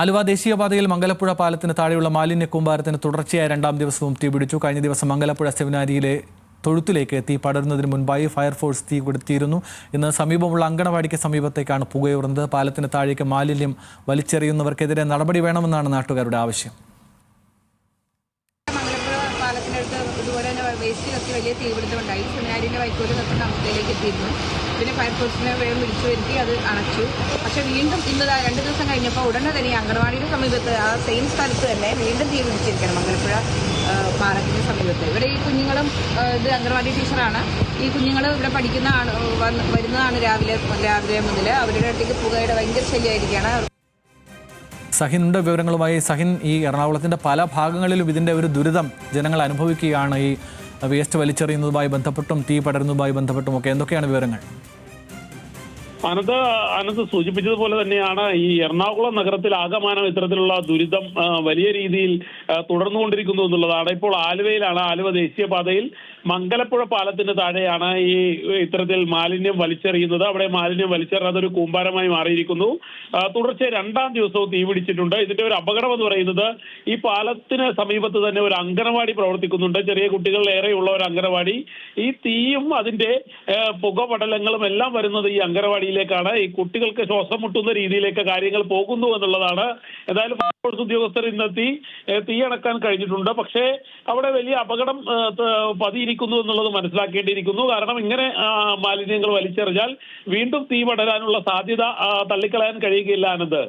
ആലുവ ദേശീയപാതയിൽ മംഗലപ്പുഴ പാലത്തിന് താഴെയുള്ള മാലിന്യ കൂമ്പാരത്തിന് തുടർച്ചയായ രണ്ടാം ദിവസവും തീപിടിച്ചു കഴിഞ്ഞ ദിവസം മംഗലപ്പുഴ സെമിനാരിയിലെ തൊഴുത്തിലേക്ക് തീ പടരുന്നതിന് മുൻപായി ഫയർഫോഴ്സ് തീ കൊടുത്തിരുന്നു ഇന്ന് സമീപമുള്ള അങ്കണവാടിക്ക് സമീപത്തേക്കാണ് പുകയുറന്നത് പാലത്തിന് താഴേക്ക് മാലിന്യം വലിച്ചെറിയുന്നവർക്കെതിരെ നടപടി വേണമെന്നാണ് നാട്ടുകാരുടെ ആവശ്യം. പാലത്തിനടുത്ത് ഇതുപോലെ തന്നെ വേസ്റ്റ് കത്തി വലിയ തീപിടുത്തമുണ്ടായി. സെമിനാരിന്റെ വൈക്കോൽ കത്തുന്ന അവസ്ഥയിലേക്ക് എത്തിയിരുന്നു. പിന്നെ ഫയർഫോഴ്സിനെ വേഗം വിളിച്ചു വരുത്തി അത് അണച്ചു പക്ഷെ വീണ്ടും ഇന്ന് രണ്ട് ദിവസം കഴിഞ്ഞപ്പോൾ ഉടനെ തന്നെ അങ്കണവാടിയുടെ സമീപത്ത് ആ സെയിം സ്ഥലത്ത് തന്നെ വീണ്ടും തീ പിടിച്ചിരിക്കണം മംഗലപ്പുഴ പാലത്തിന്റെ സമീപത്ത്. ഇവിടെ ഈ കുഞ്ഞുങ്ങളും ഇത് അംഗൻവാടി ടീച്ചറാണ്. ഈ കുഞ്ഞുങ്ങൾ ഇവിടെ പഠിക്കുന്ന ആണ് വരുന്നതാണ് രാവിലെ രാവിലെ മുതൽ അവരുടെ അടുത്തേക്ക് പുകയുടെ ഭയങ്കര ശല്യമായിരിക്കുകയാണ്. സഹിൻ ഉണ്ട് വിവരങ്ങളുമായി സഹിൻ ഈ എറണാകുളത്തിന്റെ പല ഭാഗങ്ങളിലും ഇതിന്റെ ഒരു ദുരിതം ജനങ്ങൾ അനുഭവിക്കുകയാണ്. ഈ വേസ്റ്റ് വലിച്ചെറിയുന്നതുമായി ബന്ധപ്പെട്ടും തീ പടരുന്നതുമായി ബന്ധപ്പെട്ടും ഒക്കെ. എന്തൊക്കെയാണ് വിവരങ്ങൾ? അനന്ത് അനന്ത് സൂചിപ്പിച്ചതുപോലെ തന്നെയാണ് ഈ എറണാകുളം നഗരത്തിൽ ആകമാനം ഇത്തരത്തിലുള്ള ദുരിതം വലിയ രീതിയിൽ തുടർന്നുകൊണ്ടിരിക്കുന്നു എന്നുള്ളതാണ്. ഇപ്പോൾ ആലുവയിലാണ് ആലുവ ദേശീയപാതയിൽ മംഗലപ്പുഴ പാലത്തിന് താഴെയാണ് ഈ ഇത്തരത്തിൽ മാലിന്യം വലിച്ചെറിയുന്നത്. അവിടെ മാലിന്യം വലിച്ചെറിയാതെ ഒരു കൂമ്പാരമായി മാറിയിരിക്കുന്നു. തുടർച്ചയായി രണ്ടാം ദിവസവും തീ പിടിച്ചിട്ടുണ്ട്. ഇതിന്റെ ഒരു അപകടം എന്ന് പറയുന്നത് ഈ പാലത്തിന് സമീപത്ത് തന്നെ ഒരു അങ്കണവാടി പ്രവർത്തിക്കുന്നുണ്ട്. ചെറിയ കുട്ടികൾ ഏറെയുള്ള ഒരു അങ്കണവാടി ഈ തീയും അതിന്റെ പുകപടലങ്ങളും എല്ലാം വരുന്നത് ഈ അങ്കണവാടിയിലേക്കാണ് ഈ കുട്ടികൾക്ക് ശ്വാസം മുട്ടുന്ന രീതിയിലേക്ക് കാര്യങ്ങൾ പോകുന്നു എന്നുള്ളതാണ്. എന്തായാലും ഫയർഫോഴ്സ് ഉദ്യോഗസ്ഥർ ഇന്നെത്തി തീയണക്കാൻ കഴിഞ്ഞിട്ടുണ്ട്. പക്ഷേ അവിടെ വലിയ അപകടം പതിയിരിക്കുന്നു എന്നുള്ളത് മനസ്സിലാക്കേണ്ടിയിരിക്കുന്നു. കാരണം ഇങ്ങനെ മാലിന്യങ്ങൾ വലിച്ചെറിഞ്ഞാൽ വീണ്ടും തീ പടരാനുള്ള സാധ്യത തള്ളിക്കളയാൻ കഴിയുകയില്ല ആനന്ദ്.